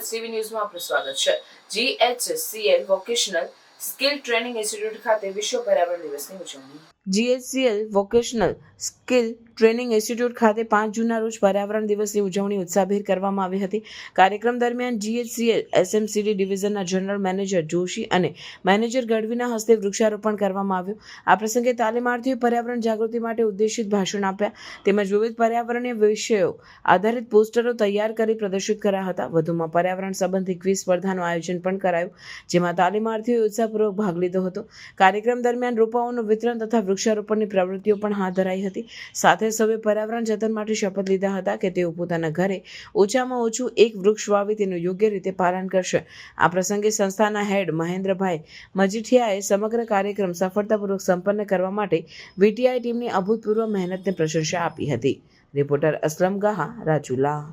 સીવી ન્યૂઝમાં આપનું સ્વાગત છે. GHCL vocational skill training institute ખાતે વિશ્વ પર્યાવરણ દિવસની ઉજવણી. GHCL vocational skill training institute ખાતે પાંચ જૂનના રોજ પર્યાવરણ દિવસની ઉજવણી ઉત્સાહભેર કરવામાં આવી હતી. કાર્યક્રમ દરમિયાન જીએચસીએલ એસએમસીડી ડિવિઝનના જનરલ મેનેજર જોશી અને મેનેજર ગઢવીના હસ્તે વૃક્ષારોપણ કરવામાં આવ્યું. આ પ્રસંગે તાલીમાર્થીઓએ પર્યાવરણ જાગૃતિ માટે ઉદ્દેશિત ભાષણ આપ્યા. તેમજ વિવિધ પર્યાવરણીય વિષયો આધારિત પોસ્ટરો તૈયાર કરી પ્રદર્શિત કર્યા હતા. વધુમાં પર્યાવરણ સંબંધી ક્વિઝ સ્પર્ધાનું આયોજન પણ કરાયું, જેમાં તાલીમાર્થીઓએ ઉત્સાહપૂર્વક ભાગ લીધો હતો. કાર્યક્રમ દરમિયાન રોપાઓનું વિતરણ તથા વૃક્ષારોપણની પ્રવૃત્તિઓ પણ હાથ ધરાઈ હતી. સાથે સૌએ પર્યાવરણ જતન માટે શપથ લીધા હતા કે તેઓ પોતાના ઘરે ઓછામાં ઓછું એક વૃક્ષ વાવી તેનું યોગ્ય રીતે પાલન કરશે. આ પ્રસંગે સંસ્થાના હેડ મહેન્દ્રભાઈ મજીઠિયાએ સમગ્ર કાર્યક્રમ સફળતાપૂર્વક સંપન્ન કરવા માટે વીટીઆઈ ટીમની અભૂતપૂર્વ મહેનતને પ્રશંસા આપી હતી. રિપોર્ટર અસલમ ગાહા, રાજુલા.